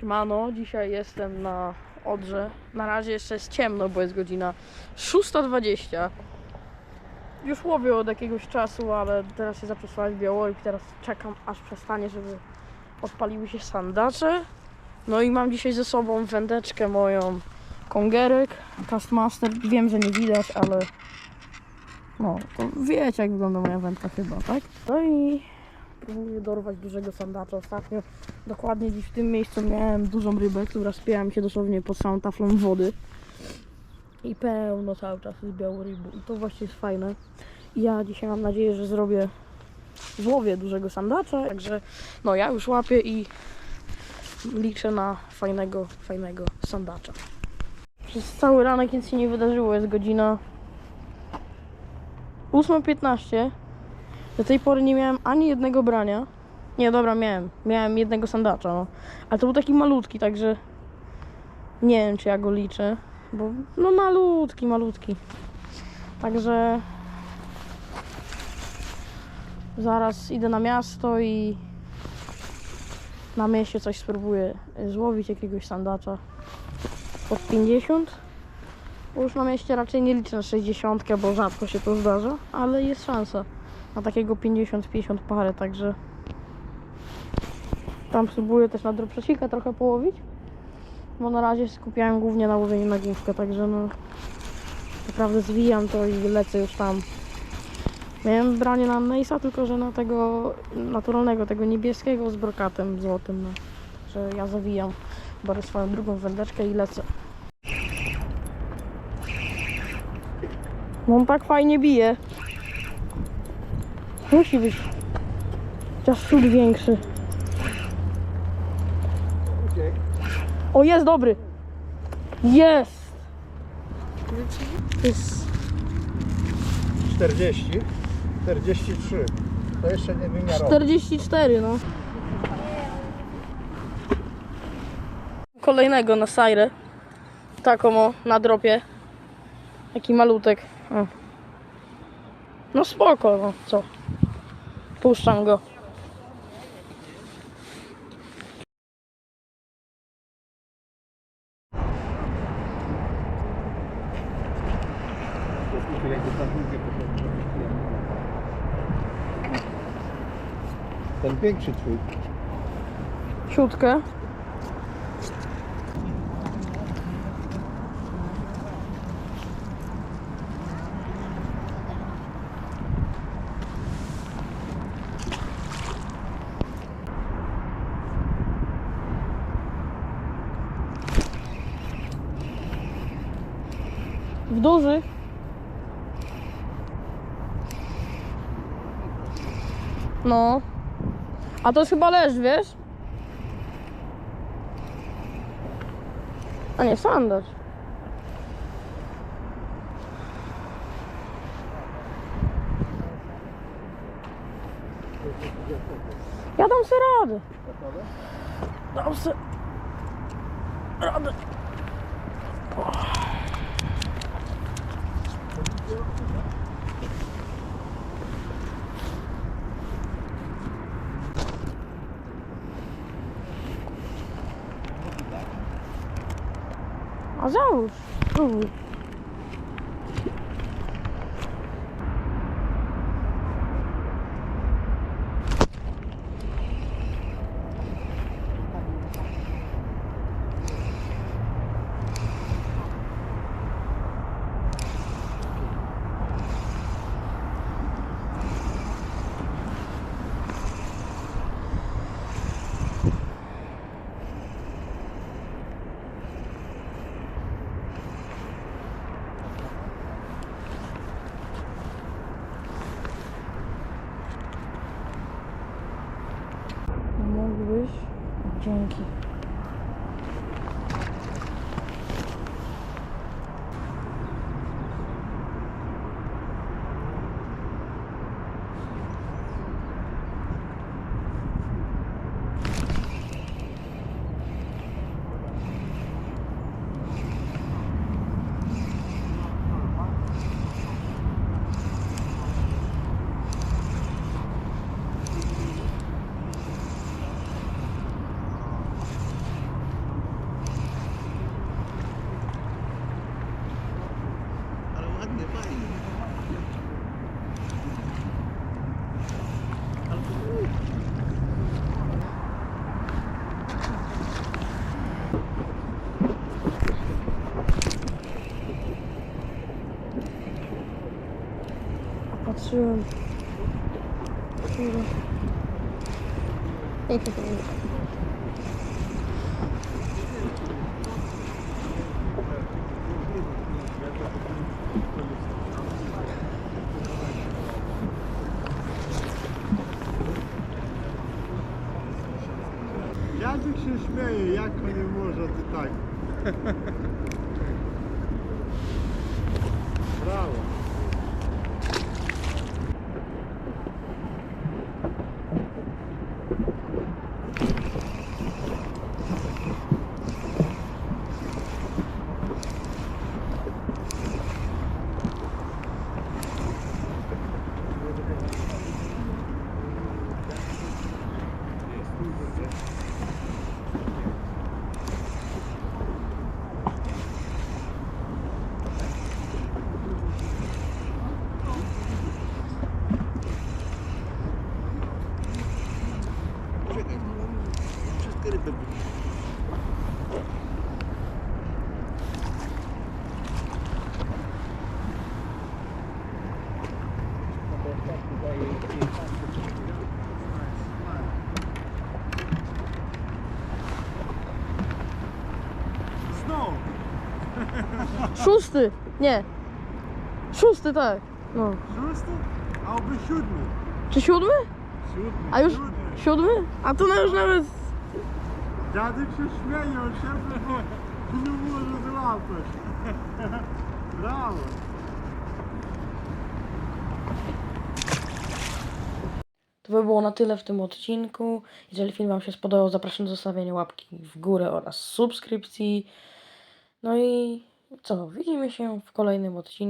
Siemano, dzisiaj jestem na Odrze. Na razie jeszcze jest ciemno, bo jest godzina 6.20. Już łowię od jakiegoś czasu, ale teraz się zaczął słać białoryb. Teraz czekam aż przestanie, żeby odpaliły się sandacze. No i mam dzisiaj ze sobą wędeczkę moją Kongerek Castmaster. Wiem, że nie widać, ale no, to wiecie jak wygląda moja wędka chyba, tak? No i próbuję dorwać dużego sandacza. Ostatnio dokładnie dziś w tym miejscu miałem dużą rybę, która spięła mi się dosłownie pod samą taflą wody. I pełno cały czas jest białorybu. I to właśnie jest fajne. I ja dzisiaj mam nadzieję, że zrobię złowię dużego sandacza. Także no ja już łapię i liczę na fajnego, fajnego sandacza. Przez cały ranek nic się nie wydarzyło. Jest godzina 8.15. Do tej pory nie miałem ani jednego brania. Nie, dobra, miałem. Miałem jednego sandacza, no. Ale to był taki malutki, także nie wiem, czy ja go liczę. Bo no malutki, malutki. Także zaraz idę na miasto i na mieście coś spróbuję złowić, jakiegoś sandacza pod 50. Bo już na mieście raczej nie liczę na 60, bo rzadko się to zdarza, ale jest szansa na takiego 50-50 parę, także tam spróbuję też na dropshotika trochę połowić, bo na razie skupiałem głównie na łowieniu na główkę, także no naprawdę zwijam to i lecę już tam. Miałem branie na Mace'a, tylko że na tego naturalnego, tego niebieskiego z brokatem złotym, no. Ja zawijam, biorę swoją drugą wędeczkę i lecę. Tak fajnie bije. Musi być chociaż przód większy. O, jest dobry. Jest. Jest 40, 43. To jeszcze nie wymiarowo. 44, no. Kolejnego na sajrę. Taką o, na dropie. Taki malutek. O. No spoko, no co. Puszczam go. Ten większy twój. Siódkę. W dużych. No. A to chyba leż, wiesz? A nie, sandacz. Ja dam sobie radę. Dam sobie radę. A Azar. Azar. junkie. Patrzyłem. Kurde. Jadzik się śmieje, jak to nie może ty Wszystkie ryby Znowu! Szósty! Nie. Szósty, tak. No. Szósty? A oby siódmy. Czy siódmy? Siódmy. A już Siódmy. siódmy? A to no już nawet... Dziadek się śmieje, on się nie może złapać. Brawo. To by było na tyle w tym odcinku. Jeżeli film Wam się spodobał, zapraszam do zostawienia łapki w górę oraz subskrypcji. No i co? Widzimy się w kolejnym odcinku.